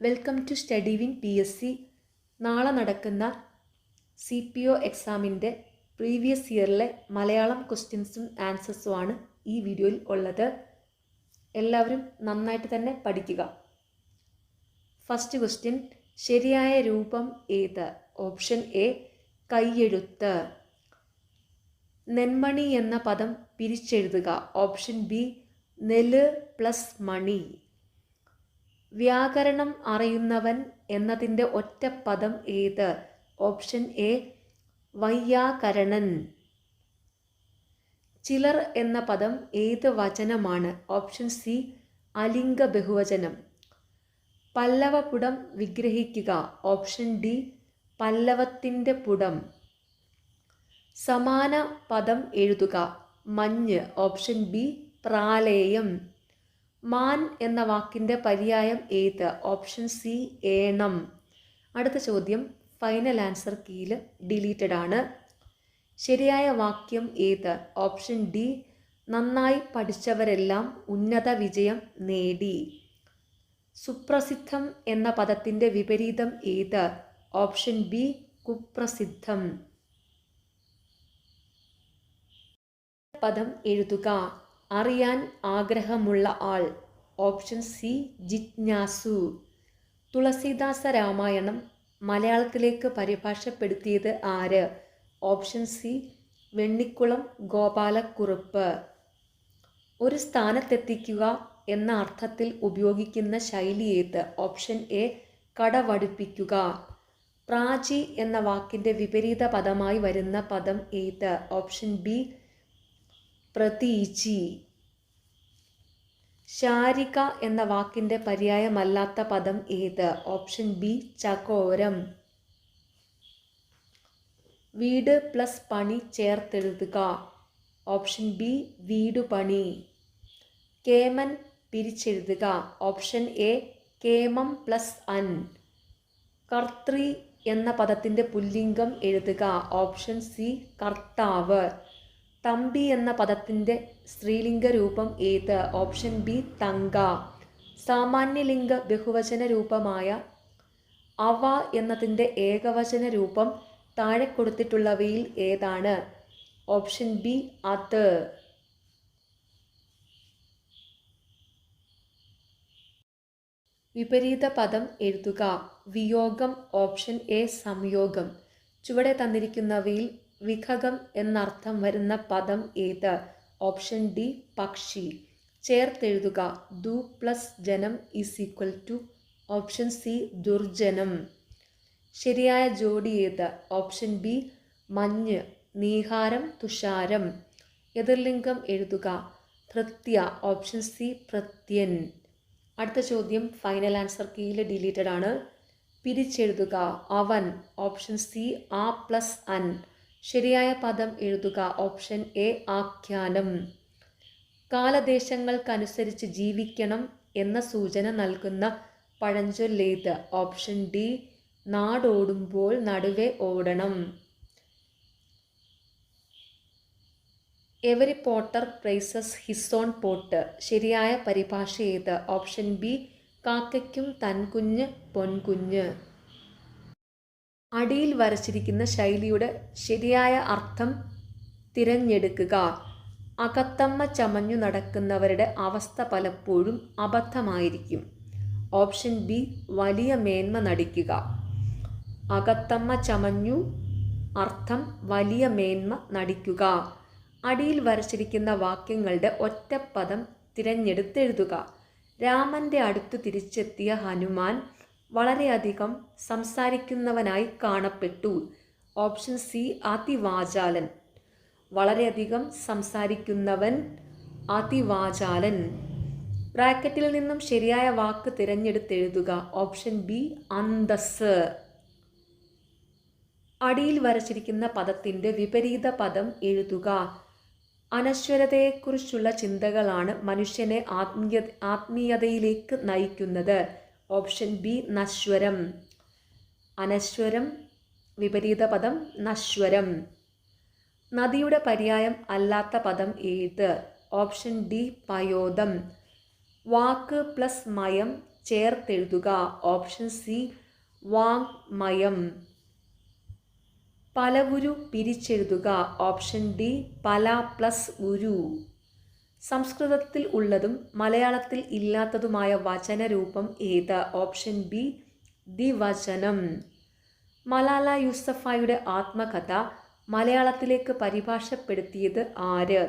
Welcome to study win P S C നാളെ നടക്കുന്ന C P O എക്സാമിന്റെ previous ഇയറിലെ മലയാളം ക്വസ്റ്റ്യൻസും ആൻസേഴ്സും ആണ് ഈ വീഡിയോയിൽ ഉള്ളത്. എല്ലാവരും നന്നായിട്ട് തന്നെ പഠിക്കുക. ഫസ്റ്റ് ക്വസ്റ്റ്യൻ ശരിയായ രൂപം ഏത്? Option A കൈയെഴുത്ത്. നെന്മണി എന്ന പദം പിരിച്ചെഴുതുക. ഓപ്ഷൻ ബി നെൽ പ്ലസ് മണി. വ്യാകരണം അറിയുന്നവൻ എന്നതിന്റെ ഒറ്റ പദം ഏത്? ഓപ്ഷൻ എ വയ്യാകരണൻ. ചിലർ എന്ന പദം ഏത് വചനമാണ്? ഓപ്ഷൻ സി അലിംഗ ബഹുവചനം. പല്ലവപുടം വിഗ്രഹിക്കുക. ഓപ്ഷൻ ഡി പല്ലവത്തിന്റെ പുടം. സമാന പദം എഴുതുക. മഞ്ഞ്. Option B പ്രാലേയം. മാൻ എന്ന വാക്കിന്റെ പര്യായം ഏത്? ഓപ്ഷൻ സി ഏണം. അടുത്ത ചോദ്യം ഫൈനൽ ആൻസർ കീയിൽ ഡിലീറ്റഡ് ആണ്. ശരിയായ വാക്യം ഏത്? ഓപ്ഷൻ ഡി നന്നായി പഠിച്ചവരെല്ലാം ഉന്നത വിജയം നേടി. സുപ്രസിദ്ധം എന്ന പദത്തിന്റെ വിപരീതം ഏത്? ഓപ്ഷൻ ബി കുപ്രസിദ്ധം. പദം എഴുതുക. അറിയാൻ ആഗ്രഹമുള്ള ആൾ. ഓപ്ഷൻ സി ജിജ്ഞാസു. തുളസീദാസ രാമായണം മലയാളത്തിലേക്ക് പരിഭാഷപ്പെടുത്തിയത് ആര്? Option C Vennikkulam Gopalakkurup. ഒരു സ്ഥാനത്തെത്തിക്കുക എന്ന അർത്ഥത്തിൽ ഉപയോഗിക്കുന്ന ശൈലി ഏത്? Option A കടവടുപ്പിക്കുക. പ്രാചി എന്ന വാക്കിന്റെ വിപരീത പദമായി വരുന്ന പദം ഏത്? Option B പ്രതീചി. ശാരിക എന്ന വാക്കിന്റെ പര്യായമല്ലാത്ത പദം ഏത്? ഓപ്ഷൻ ബി ചകോരം. വീട് പ്ലസ് പണി ചേർത്തെഴുതുക. ഓപ്ഷൻ ബി വീടുപണി കേമൻ പിരിച്ചെഴുതുക. ഓപ്ഷൻ എ കേമം പ്ലസ് അൻ. കർത്രി എന്ന പദത്തിന്റെ പുല്ലിംഗം എഴുതുക. ഓപ്ഷൻ സി കർത്താവ്. തമ്പി എന്ന പദത്തിന്റെ സ്ത്രീലിംഗ രൂപം ഏത്? ഓപ്ഷൻ ബി തങ്ക. സാമാന്യലിംഗ ബഹുവചന രൂപമായ അവ എന്നതിന്റെ ഏകവചന രൂപം താഴെ കൊടുത്തിട്ടുള്ളവയിൽ ഏതാണ്? ഓപ്ഷൻ ബി അത്. വിപരീത പദം എഴുതുക. വിയോഗം ഓപ്ഷൻ എ സംയോഗം. ചുവടെ തന്നിരിക്കുന്നവയിൽ വിഖകം എന്നർത്ഥം വരുന്ന പദം ഏത്? ഓപ്ഷൻ ഡി പക്ഷി. ചേർത്തെഴുതുക. ദു പ്ലസ് ജനം is equal to option C ദുർജനം. ശരിയായ ജോഡി ഏത്? ഓപ്ഷൻ ബി മഞ്ഞ് നീഹാരം തുഷാരം. എതിർലിംഗം എഴുതുക. പ്രത്യ ഓപ്ഷൻ സി പ്രത്യൻ. അടുത്ത ചോദ്യം ഫൈനൽ ആൻസർ കീയിൽ ഡിലീറ്റഡ് ആണ്. പിരിച്ചെഴുതുക. അവൻ ഓപ്ഷൻ സി ആ പ്ലസ് അൻ. ശരിയായ പദം എഴുതുക. ഓപ്ഷൻ എ ആഖ്യാനം. കാലദേശങ്ങൾക്കനുസരിച്ച് ജീവിക്കണം എന്ന സൂചന നൽകുന്ന പഴഞ്ചൊല്ലേത്. ഓപ്ഷൻ ഡി നാടോടുമ്പോൾ നടുവേ ഓടണം. Every potter praises his own pot. ശരിയായ പരിഭാഷ ഏത്? ഓപ്ഷൻ ബി കാക്കയ്ക്കും തൻകുഞ്ഞ് പൊൻകുഞ്ഞ്. അടിയിൽ വരച്ചിരിക്കുന്ന ശൈലിയുടെ ശരിയായ അർത്ഥം തിരഞ്ഞെടുക്കുക. അകത്തമ്മ ചമഞ്ഞു നടക്കുന്നവരുടെ അവസ്ഥ പലപ്പോഴും അബദ്ധമായിരിക്കും. ഓപ്ഷൻ ബി വലിയ മേന്മ നടിക്കുക. അകത്തമ്മ ചമഞ്ഞു അർത്ഥം വലിയ മേന്മ നടിക്കുക. അടിയിൽ വരച്ചിരിക്കുന്ന വാക്യങ്ങളുടെ ഒറ്റപ്പദം തിരഞ്ഞെടുത്തെഴുതുക. രാമന്റെ അടുത്ത് തിരിച്ചെത്തിയ ഹനുമാൻ വളരെയധികം സംസാരിക്കുന്നവനായി കാണപ്പെട്ടു. ഓപ്ഷൻ സി അതിവാചാലൻ വളരെയധികം സംസാരിക്കുന്നവൻ അതിവാചാലൻ ബ്രാക്കറ്റിൽ നിന്നും ശരിയായ വാക്ക് തിരഞ്ഞെടുത്തെഴുതുക. ഓപ്ഷൻ ബി അന്തസ് അടിയിൽ വരച്ചിരിക്കുന്ന പദത്തിന്റെ വിപരീത പദം എഴുതുക. അനശ്വരതയെക്കുറിച്ചുള്ള ചിന്തകളാണ് മനുഷ്യനെ ആത്മീയ ആത്മീയതയിലേക്ക് നയിക്കുന്നത്. Option B നശ്വരം. അനശ്വരം വിപരീത പദം നശ്വരം. നദിയുടെ പര്യായം അല്ലാത്ത പദം ഏത്? ഓപ്ഷൻ ഡി പയോദം. വാക്ക് പ്ലസ് മയം ചേർത്തെഴുതുക. ഓപ്ഷൻ സി വാങ് മയം. പലവുരു പിരിച്ചെഴുതുക. ഓപ്ഷൻ ഡി പല പ്ലസ് ഉരു. സംസ്കൃതത്തിൽ ഉള്ളതും മലയാളത്തിൽ ഇല്ലാത്തതുമായ വചനരൂപം ഏത്? ഓപ്ഷൻ ബി ദി ദിവചനം മലാല യൂസഫായുടെ ആത്മകഥ മലയാളത്തിലേക്ക് പരിഭാഷപ്പെടുത്തിയത് ആര്?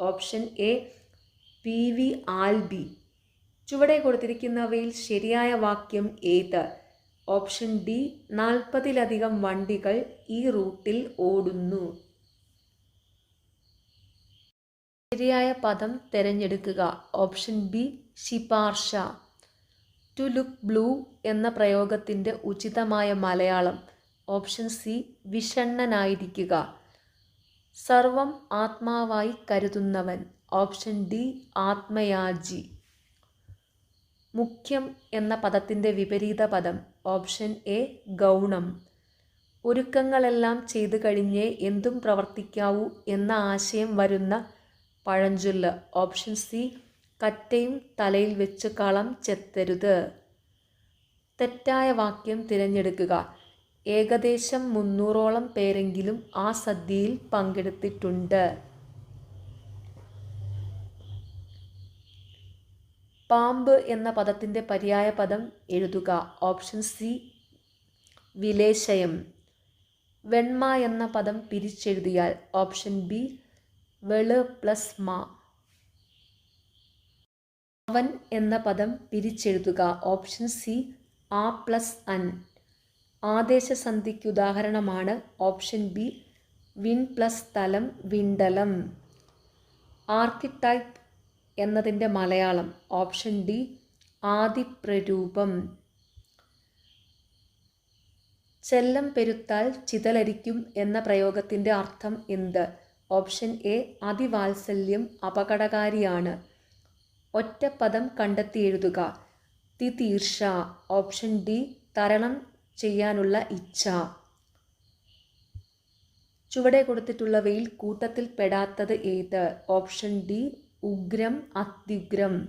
Option A P V Albi. ചുവടെ കൊടുത്തിരിക്കുന്നവയിൽ ശരിയായ വാക്യം ഏത്? ഓപ്ഷൻ ഡി നാൽപ്പതിലധികം വണ്ടികൾ ഈ റൂട്ടിൽ ഓടുന്നു. ശരിയായ പദം തിരഞ്ഞെടുക്കുക. ഓപ്ഷൻ ബി ശിപാർശ. ടു ലുക്ക് ബ്ലൂ എന്ന പ്രയോഗത്തിന്റെ ഉചിതമായ മലയാളം. Option C വിഷണ്ണനായിരിക്കുക. സർവം ആത്മാവായി കരുതുന്നവൻ. ഓപ്ഷൻ ഡി ആത്മയാജി മുഖ്യം എന്ന പദത്തിന്റെ വിപരീത പദം. ഓപ്ഷൻ എ ഗൗണം. ഒരുക്കങ്ങളെല്ലാം ചെയ്തു കഴിഞ്ഞേ എന്തും പ്രവർത്തിക്കാവൂ എന്ന ആശയം വരുന്ന പഴഞ്ചൊല്ല്. ഓപ്ഷൻ സി കറ്റയും തലയിൽ വെച്ച് കളം ചെത്തരുത്. തെറ്റായ വാക്യം തിരഞ്ഞെടുക്കുക. ഏകദേശം മുന്നൂറോളം പേരെങ്കിലും ആ സദ്യയിൽ പങ്കെടുത്തിട്ടുണ്ട്. പാമ്പ് എന്ന പദത്തിന്റെ പര്യായ പദം എഴുതുക. ഓപ്ഷൻ സി വിലേശയം. വെണ്മ എന്ന പദം പിരിച്ചെഴുതിയാൽ. ഓപ്ഷൻ ബി വെൾ പ്ലസ് മ. അവൻ എന്ന പദം പിരിച്ചെഴുതുക. ഓപ്ഷൻ സി ആ പ്ലസ് അൻ. ആദേശസന്ധിക്ക് ഉദാഹരണമാണ്. ഓപ്ഷൻ ബി വിൻ പ്ലസ് തലം വിണ്ടലം. ആർക്കിടൈപ്പ് എന്നതിന്റെ മലയാളം. ഓപ്ഷൻ ഡി ആദിപ്രരൂപം. ചെല്ലം പെരുത്താൽ ചിതലരിക്കും എന്ന പ്രയോഗത്തിന്റെ അർത്ഥം എന്ത്? Option A അതിവാത്സല്യം അപകടകാരിയാണ്. ഒറ്റപ്പദം കണ്ടെത്തി എഴുതുക തിതീർഷ. ഓപ്ഷൻ ഡി തരണം ചെയ്യാനുള്ള ഇച്ഛ. ചുവടെ കൊടുത്തിട്ടുള്ളവയിൽ കൂട്ടത്തിൽ പെടാത്തത് ഏത്? ഓപ്ഷൻ ഡി ഉഗ്രം അത്യുഗ്രം.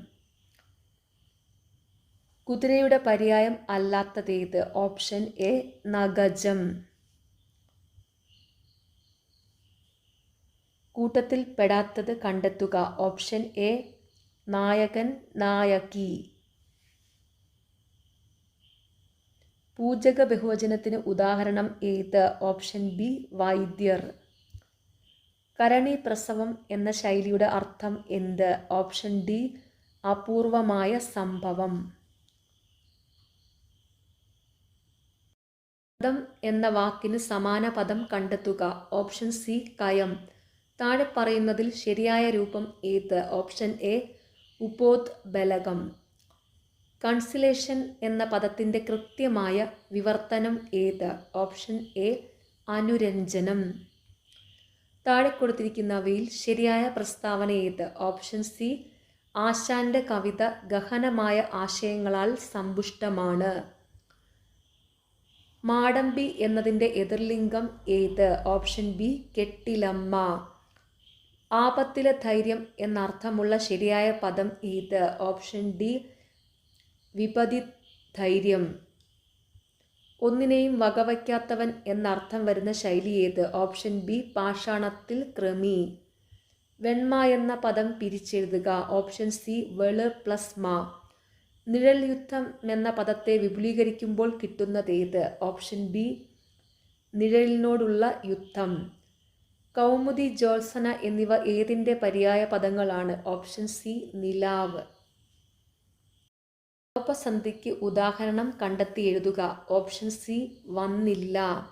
കുതിരയുടെ പര്യായം അല്ലാത്തതേത് ഓപ്ഷൻ എ നഗജം. കൂട്ടത്തിൽ പെടാത്തത് കണ്ടെത്തുക. ഓപ്ഷൻ എ നായകൻ നായകി. പൂജക ബഹുവചനത്തിന് ഉദാഹരണം ഏത്? ഓപ്ഷൻ ബി വൈദ്യർ. കരണി പ്രസവം എന്ന ശൈലിയുടെ അർത്ഥം എന്ത്? ഓപ്ഷൻ ഡി അപൂർവമായ സംഭവം. പദം എന്ന വാക്കിന് സമാന പദം കണ്ടെത്തുക. ഓപ്ഷൻ സി കയം. താഴെ പറയുന്നതിൽ ശരിയായ രൂപം ഏത്? ഓപ്ഷൻ എ ഉപോത് ബലകം. കൺസിലേഷൻ എന്ന പദത്തിന്റെ കൃത്യമായ വിവർത്തനം ഏത്? ഓപ്ഷൻ എ അനുരഞ്ജനം. താഴെ കൊടുത്തിരിക്കുന്നവയിൽ ശരിയായ പ്രസ്താവന ഏത്? ഓപ്ഷൻ സി ആശാന്റെ കവിത ഗഹനമായ ആശയങ്ങളാൽ സമ്പുഷ്ടമാണ്. മാടമ്പി എന്നതിന്റെ എതിർലിംഗം ഏത്? Option B കെട്ടിലമ്മ. ആപത്തിലെ ധൈര്യം എന്നർത്ഥമുള്ള ശരിയായ പദം ഏത് ഓപ്ഷൻ ഡി വിപതി ധൈര്യം ഒന്നിനെയും വകവയ്ക്കാത്തവൻ എന്നർത്ഥം വരുന്ന ശൈലി ഏത്? ഓപ്ഷൻ ബി പാഷാണത്തിൽ ക്രമി വെണ്മ എന്ന പദം പിരിച്ചെഴുതുക. ഓപ്ഷൻ സി വെൾ പ്ലസ് മ. നിഴൽ യുദ്ധം എന്ന പദത്തെ വിപുലീകരിക്കുമ്പോൾ കിട്ടുന്നതേത് ഓപ്ഷൻ ബി നിഴലിനോടുള്ള യുദ്ധം. കൗമുദി ജോത്സന എന്നിവ ഏതിന്റെ പര്യായ പദങ്ങളാണ്? ഓപ്ഷൻ സി നിലാവ്. ലോപസന്ധിക്ക് ഉദാഹരണം കണ്ടെത്തി എഴുതുക. ഓപ്ഷൻ സി വന്നില്ല.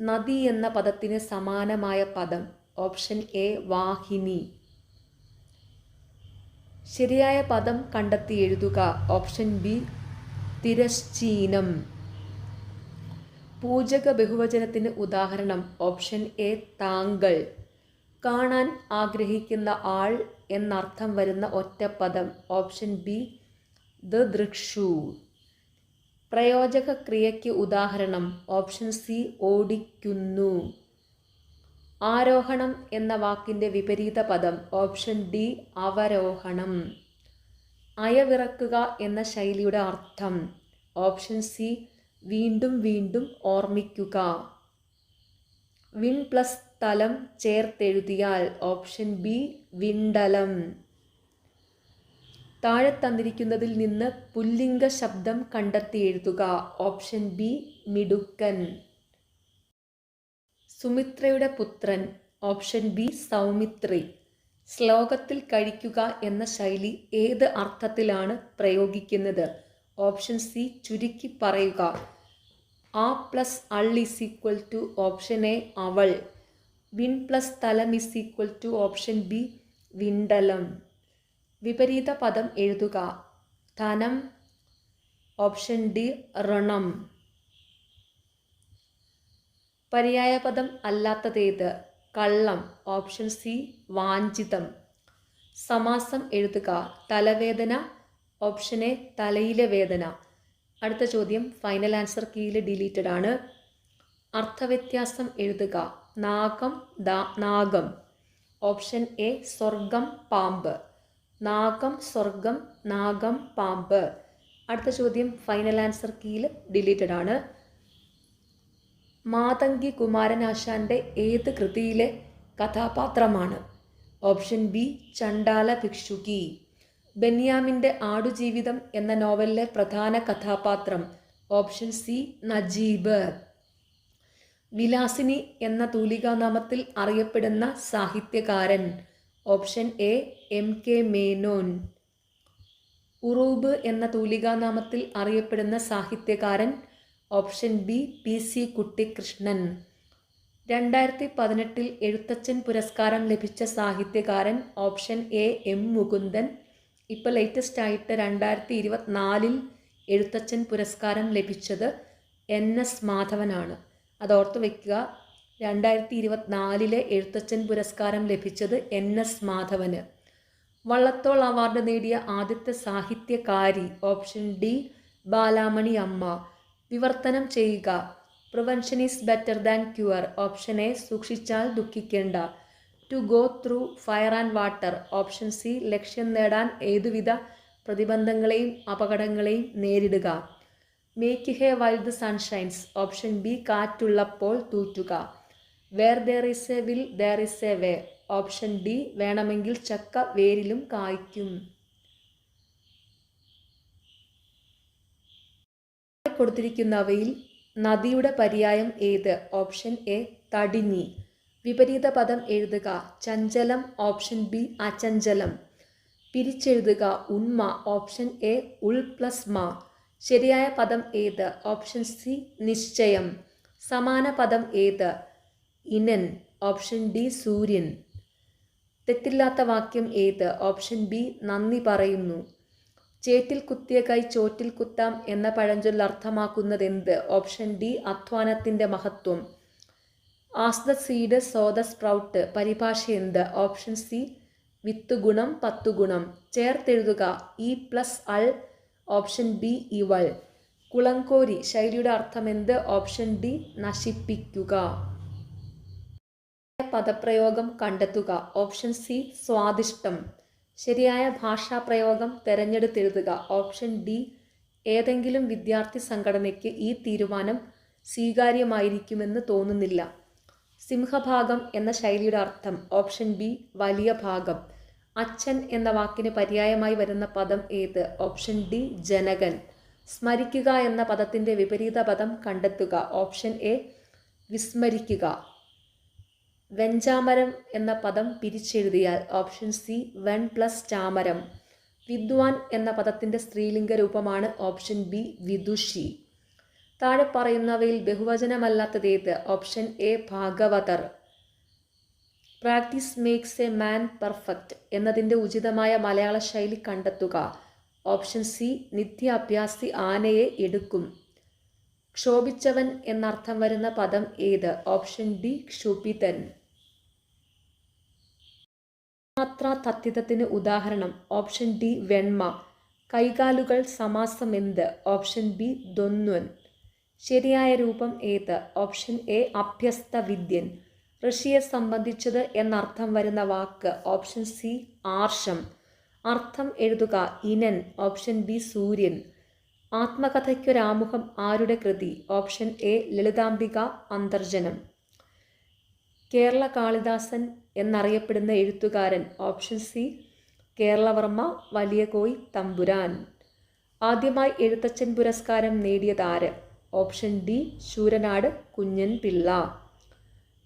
നദി എന്ന പദത്തിന് സമാനമായ പദം. ഓപ്ഷൻ എ വാഹിനി. ശരിയായ പദം കണ്ടെത്തി എഴുതുക. ഓപ്ഷൻ ബി തിരശ്ചീനം. പൂജക ബഹുവചനത്തിന് ഉദാഹരണം ഓപ്ഷൻ എ താങ്കൾ. കാണാൻ ആഗ്രഹിക്കുന്ന ആൾ എന്നർത്ഥം വരുന്ന ഒറ്റ പദം. ഓപ്ഷൻ ബി ദൃക്ഷു. പ്രയോജക ക്രിയയ്ക്ക് ഉദാഹരണം ഓപ്ഷൻ സി ഓടിക്കുന്നു. ആരോഹണം എന്ന വാക്കിന്റെ വിപരീത പദം. Option D അവരോഹണം. അയവിറക്കുക എന്ന ശൈലിയുടെ അർത്ഥം. ഓപ്ഷൻ സി വീണ്ടും വീണ്ടും ഓർമ്മിക്കുക. വിൺ പ്ലസ് തലം ചേർത്തെഴുതിയാൽ ഓപ്ഷൻ ബി വിണ്ടലം. താഴെ തന്നിരിക്കുന്നതിൽ നിന്ന് പുല്ലിംഗ ശബ്ദം കണ്ടെത്തി എഴുതുക. ഓപ്ഷൻ ബി മിടുക്കൻ. സുമിത്രയുടെ പുത്രൻ. Option B Saumitri. ശ്ലോകത്തിൽ കഴിക്കുക എന്ന ശൈലി ഏത് അർത്ഥത്തിലാണ് പ്രയോഗിക്കുന്നത്? ഓപ്ഷൻ സി ചുരുക്കി പറയുക. ആ plus അൾ is equal to option A അവൾ. വിൺ പ്ലസ് തലം is equal to option B വിണ്ടലം. വിപരീത പദം എഴുതുക. ധനം ഓപ്ഷൻ ഡി ഋണം. പര്യായപദം അല്ലാത്തതേത്? കള്ളം. ഓപ്ഷൻ സി വാഞ്ചിതം. സമാസം എഴുതുക. തലവേദന ഓപ്ഷൻ എ തലയിലെ വേദന. അടുത്ത ചോദ്യം ഫൈനൽ ആൻസർ കീയിൽ ഡിലീറ്റഡ് ആണ്. അർത്ഥവ്യത്യാസം എഴുതുക. നാഗം ദ നാഗം. ഓപ്ഷൻ എ സ്വർഗം പാമ്പ്. നാഗം സ്വർഗം നാഗം പാമ്പ്. അടുത്ത ചോദ്യം ഫൈനൽ ആൻസർ കീയിൽ ഡിലീറ്റഡ് ആണ്. മാതങ്കി കുമാരനാശാന്റെ ഏത് കൃതിയിലെ കഥാപാത്രമാണ്? ഓപ്ഷൻ ബി ചണ്ടാല ഭിക്ഷുകി. ബെന്യാമിന്റെ ആടുജീവിതം എന്ന നോവലിലെ പ്രധാന കഥാപാത്രം ഓപ്ഷൻ സി നജീബ്. വിലാസിനി എന്ന തൂലികാനാമത്തിൽ അറിയപ്പെടുന്ന സാഹിത്യകാരൻ option A M K Menon. Uroob എന്ന തൂലികാനാമത്തിൽ അറിയപ്പെടുന്ന സാഹിത്യകാരൻ option B P C Kuttikrishnan രണ്ടായിരത്തി പതിനെട്ടിൽ എഴുത്തച്ഛൻ പുരസ്കാരം ലഭിച്ച സാഹിത്യകാരൻ ഓപ്ഷൻ എ എം മുകുന്ദൻ. ഇപ്പോൾ ലേറ്റസ്റ്റ് ആയിട്ട് രണ്ടായിരത്തി ഇരുപത്തിനാലിൽ എഴുത്തച്ഛൻ പുരസ്കാരം ലഭിച്ചത് എൻ എസ് മാധവനാണ്. അത് ഓർത്ത് വയ്ക്കുക രണ്ടായിരത്തി ഇരുപത്തിനാലിലെ എഴുത്തച്ഛൻ പുരസ്കാരം ലഭിച്ചത് എൻ എസ് മാധവന്. വള്ളത്തോൾ അവാർഡ് നേടിയ ആദ്യത്തെ സാഹിത്യകാരി ഓപ്ഷൻ ഡി ബാലാമണി അമ്മ. വിവർത്തനം ചെയ്യുക prevention is better than cure option A സൂക്ഷിച്ചാൽ ദുഃഖിക്കേണ്ട to go through fire and water option C ലക്ഷ്യം നേടാൻ ഏതുവിധ പ്രതിബന്ധങ്ങളെയും അപകടങ്ങളെയും നേരിടുക. Make hay while the sun shines option B കാറ്റുള്ളപ്പോൾ തൂറ്റുക. Where there is a will there is a way option D വേണമെങ്കിൽ ചക്ക വേരിലും കായ്ക്കും. കൊടുത്തിരിക്കുന്നവയിൽ നദിയുടെ പര്യായം ഏത്? ഓപ്ഷൻ എ തടിഞ്ഞി വിപരീത പദം എഴുതുക. ചഞ്ചലം ഓപ്ഷൻ ബി അചഞ്ചലം. പിരിച്ചെഴുതുക. ഉന്മ ഓപ്ഷൻ എ ഉൾ പ്ലസ് മ. ശരിയായ പദം ഏത്? ഓപ്ഷൻ സി നിശ്ചയം. സമാന പദം ഏത്? ഇനൻ. ഓപ്ഷൻ ഡി സൂര്യൻ. തെറ്റില്ലാത്ത വാക്യം ഏത്? ഓപ്ഷൻ ബി നന്ദി പറയുന്നു. ചേറ്റിൽ കുത്തിയ കൈ ചോറ്റിൽ കുത്താം എന്ന പഴഞ്ചൊല്ല് അർത്ഥമാക്കുന്നത് എന്ത് ഓപ്ഷൻ ഡി അധ്വാനത്തിന്റെ മഹത്വം. As the seed so the sprout പരിഭാഷ എന്ത്? ഓപ്ഷൻ സി വിത്ത് ഗുണം പത്തു ഗുണം. ചേർത്തെഴുതുക. ഇ പ്ലസ് അൾ ഓപ്ഷൻ ബി ഇവൾ. കുളങ്കോരി ശൈലിയുടെ അർത്ഥം എന്ത്? ഓപ്ഷൻ ഡി നശിപ്പിക്കുക. പദപ്രയോഗം കണ്ടെത്തുക. ഓപ്ഷൻ സി സ്വാദിഷ്ടം. ശരിയായ ഭാഷാപ്രയോഗം തിരഞ്ഞെടുത്തെഴുതുക. ഓപ്ഷൻ ഡി ഏതെങ്കിലും വിദ്യാർത്ഥി സംഘടനയ്ക്ക് ഈ തീരുമാനം സ്വീകാര്യമായിരിക്കുമെന്ന് തോന്നുന്നില്ല. സിംഹഭാഗം എന്ന ശൈലിയുടെ അർത്ഥം ഓപ്ഷൻ ബി വലിയ ഭാഗം. അച്ഛൻ എന്ന വാക്കിന് പര്യായമായി വരുന്ന പദം ഏത്? ഓപ്ഷൻ ഡി ജനകൻ. സ്മരിക്കുക എന്ന പദത്തിന്റെ വിപരീത പദം കണ്ടെത്തുക. ഓപ്ഷൻ എ വിസ്മരിക്കുക. വെഞ്ചാമരം എന്ന പദം പിരിച്ചെഴുതിയാൽ ഓപ്ഷൻ സി വൺ പ്ലസ് ചാമരം. വിദ്വാൻ എന്ന പദത്തിന്റെ സ്ത്രീലിംഗ രൂപമാണ് ഓപ്ഷൻ ബി വിദുഷി. താഴെ പറയുന്നവയിൽ ബഹുവചനമല്ലാത്തതേത് option A Bhagavathar. Practice makes a man perfect എന്നതിന്റെ ഉചിതമായ മലയാള ശൈലി കണ്ടെത്തുക. ഓപ്ഷൻ സി നിത്യാഭ്യാസി ആനയെ എടുക്കും. ക്ഷോഭിച്ചവൻ എന്നർത്ഥം വരുന്ന പദം ഏത്? ഓപ്ഷൻ ഡി ക്ഷുഭിതൻ. മാത്ര തത്വിതത്തിന് ഉദാഹരണം. ഓപ്ഷൻ ഡി വെണ്മ. കൈകാലുകൾ സമാസം എന്ത് ഓപ്ഷൻ ബി ദൊന്വൻ ശരിയായ രൂപം ഏത്? ഓപ്ഷൻ എ അഭ്യസ്ത വിദ്യൻ ഋഷിയെ സംബന്ധിച്ചത് എന്നർത്ഥം വരുന്ന വാക്ക്. Option C ആർഷം. അർത്ഥം എഴുതുക ഇനൻ. ഓപ്ഷൻ ബി സൂര്യൻ. ആത്മകഥയ്ക്കൊരാമുഖം ആരുടെ കൃതി? Option A Lalithambika Antharjanam. Kerala Kalidasan എന്നറിയപ്പെടുന്ന എഴുത്തുകാരൻ. ഓപ്ഷൻ സി കേരളവർമ്മ വലിയ കോയി തമ്പുരാൻ. ആദ്യമായി എഴുത്തച്ഛൻ പുരസ്കാരം നേടിയതാര് ഓപ്ഷൻ ഡി ശൂരനാട് കുഞ്ഞൻ പിള്ള.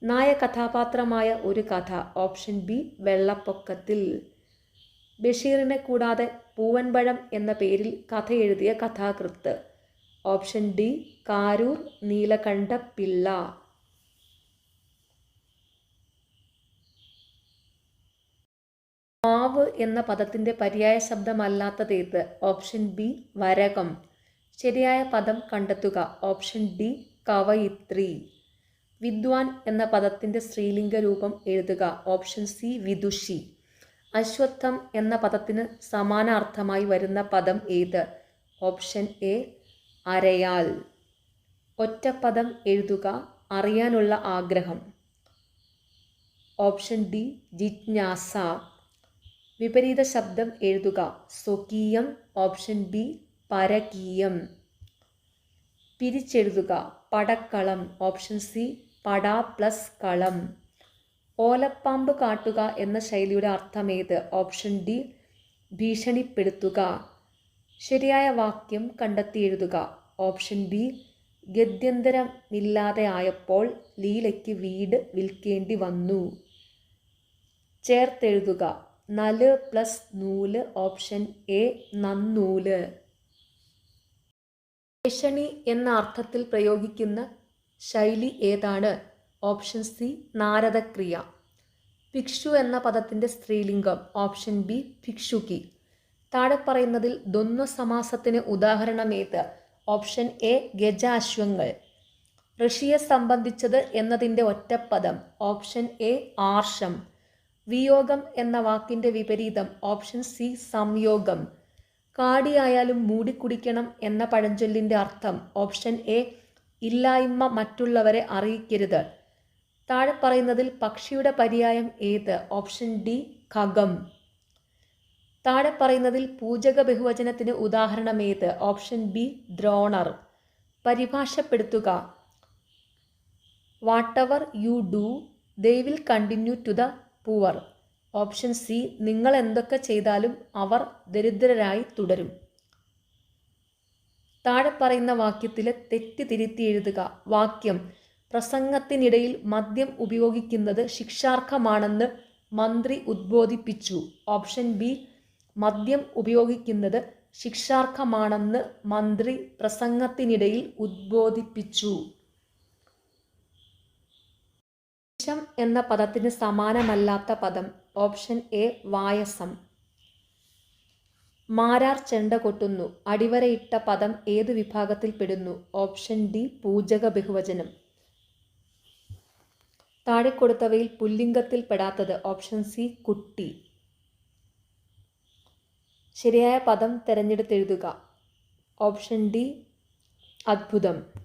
നായ കഥാപാത്രമായ ഒരു കഥ. ഓപ്ഷൻ ബി വെള്ളപ്പൊക്കത്തിൽ. ബഷീറിനെ കൂടാതെ പൂവൻപഴം എന്ന പേരിൽ കഥ എഴുതിയ കഥാകൃത്ത്. Option D Karoor Neelakanta Pillai. മാവ് എന്ന പദത്തിന്റെ പര്യായ ശബ്ദമല്ലാത്തതേത്. Option B വരകം. ശരിയായ പദം കണ്ടെത്തുക. ഓപ്ഷൻ ഡി കവയിത്രി. വിദ്വാൻ എന്ന പദത്തിന്റെ സ്ത്രീലിംഗ രൂപം എഴുതുക. Option C വിദുഷി. അശ്വത്ഥം എന്ന പദത്തിന് സമാനാർത്ഥമായി വരുന്ന പദം ഏത്? Option A അരയാൽ. ഒറ്റപ്പദം എഴുതുക. അറിയാനുള്ള ആഗ്രഹം. ഓപ്ഷൻ ഡി ജിജ്ഞാസ. വിപരീത ശബ്ദം എഴുതുക. സ്വകീയം. ഓപ്ഷൻ ബി പരകീയം. പിരിച്ചെഴുതുക. പടക്കളം. ഓപ്ഷൻ സി പട പ്ലസ് കളം. ഓലപ്പാമ്പ് കാട്ടുക എന്ന ശൈലിയുടെ അർത്ഥമേത്? Option D ഭീഷണിപ്പെടുത്തുക. ശരിയായ വാക്യം കണ്ടെത്തി എഴുതുക. ഓപ്ഷൻ ബി ഗത്യന്തരമില്ലാതെ ആയപ്പോൾ ലീലയ്ക്ക് വീട് വിൽക്കേണ്ടി വന്നു. ചേർത്തെഴുതുക. നൽ പ്ലസ് നൂൽ. ഓപ്ഷൻ എ നന്നൂൽ. ഭീഷണി എന്ന അർത്ഥത്തിൽ പ്രയോഗിക്കുന്ന ശൈലി ഏതാണ്? ഓപ്ഷൻ സി നാരദക്രിയ. ഭിക്ഷു എന്ന പദത്തിന്റെ സ്ത്രീലിംഗം. ഓപ്ഷൻ ബി ഭിക്ഷുക്കി. താഴെ പറയുന്നതിൽ ദ്വന്ദ്വ സമാസത്തിന് ഉദാഹരണമേത് ഓപ്ഷൻ എ ഗജാശ്വങ്ങൾ. ഋഷിയെ സംബന്ധിച്ചത് എന്നതിന്റെ ഒറ്റപ്പദം. Option A ആർഷം. വിയോഗം എന്ന വാക്കിന്റെ വിപരീതം. ഓപ്ഷൻ സി സംയോഗം. കാടിയായാലും മൂടിക്കുടിക്കണം എന്ന പഴഞ്ചൊല്ലിന്റെ അർത്ഥം ഓപ്ഷൻ എ ഇല്ലായ്മ മറ്റുള്ളവരെ അറിയിക്കരുത്. താഴെ പറയുന്നതിൽ പക്ഷിയുടെ പര്യായം ഏത്? ഓപ്ഷൻ ഡി ഖഗം താഴെ പറയുന്നതിൽ പൂജക ബഹുവചനത്തിന് ഉദാഹരണം ഏത്? Option B Dronar. പരിഭാഷപ്പെടുത്തുക. Whatever you do they will continue to the poor. Option C നിങ്ങൾ എന്തൊക്കെ ചെയ്താലും അവർ ദരിദ്രരായി തുടരും. താഴെ പറയുന്ന വാക്യത്തിലെ തെറ്റ് തിരുത്തി എഴുതുക. വാക്യം പ്രസംഗത്തിനിടയിൽ മദ്യം ഉപയോഗിക്കുന്നത് ശിക്ഷാർഹമാണെന്ന് മന്ത്രി ഉദ്ബോധിപ്പിച്ചു. ഓപ്ഷൻ ബി മദ്യം ഉപയോഗിക്കുന്നത് ശിക്ഷാർഹമാണെന്ന് മന്ത്രി പ്രസംഗത്തിനിടയിൽ ഉദ്ബോധിപ്പിച്ചു. വിഷം എന്ന പദത്തിന് സമാനമല്ലാത്ത പദം. Option A വായസം. മാരാർ ചെണ്ട കൊട്ടുന്നു. അടിവരയിട്ട പദം ഏത് വിഭാഗത്തിൽപ്പെടുന്നു ഓപ്ഷൻ ഡി പൂജക ബഹുവചനം. താഴെ കൊടുത്തവയിൽ പുല്ലിംഗത്തിൽ പെടാത്തത് ഓപ്ഷൻ സി കുട്ടി. ശരിയായ പദം തിരഞ്ഞെടുത്തെഴുതുക. ഓപ്ഷൻ ഡി അത്ഭുതം.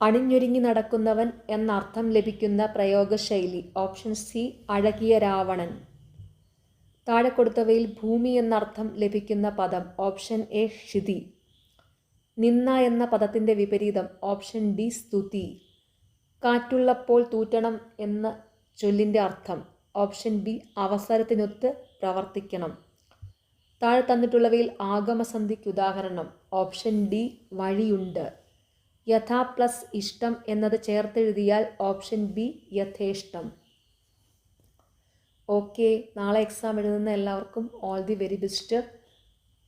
അണിഞ്ഞൊരുങ്ങി നടക്കുന്നവൻ എന്നർത്ഥം ലഭിക്കുന്ന പ്രയോഗശൈലി ഓപ്ഷൻ സി അഴകിയ രാവണൻ. താഴെ കൊടുത്തവയിൽ ഭൂമി എന്നർത്ഥം ലഭിക്കുന്ന പദം ഓപ്ഷൻ എ ക്ഷിതി നിന്ന എന്ന പദത്തിന്റെ വിപരീതം ഓപ്ഷൻ ഡി സ്തുതി. കാറ്റുള്ളപ്പോൾ തൂറ്റണം എന്ന ചൊല്ലിന്റെ അർത്ഥം ഓപ്ഷൻ ബി അവസരത്തിനൊത്ത് പ്രവർത്തിക്കണം. താഴെ തന്നിട്ടുള്ളവയിൽ ആഗമസന്ധിക്ക് ഉദാഹരണം ഓപ്ഷൻ ഡി വഴിയുണ്ട്. യഥാ പ്ലസ് ഇഷ്ടം എന്നത് ചേർത്തെഴുതിയാൽ ഓപ്ഷൻ ബി യഥേഷ്ടം. ഓക്കെ നാളെ എക്സാം എഴുതുന്ന എല്ലാവർക്കും ഓൾ ദി വെരി ബെസ്റ്റ്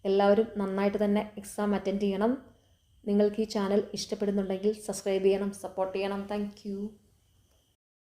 എല്ലാവരും നന്നായിട്ട് തന്നെ എക്സാം അറ്റൻഡ് ചെയ്യണം. നിങ്ങൾക്ക് ഈ ചാനൽ ഇഷ്ടപ്പെടുന്നുണ്ടെങ്കിൽ സബ്സ്ക്രൈബ് ചെയ്യണം സപ്പോർട്ട് ചെയ്യണം. താങ്ക്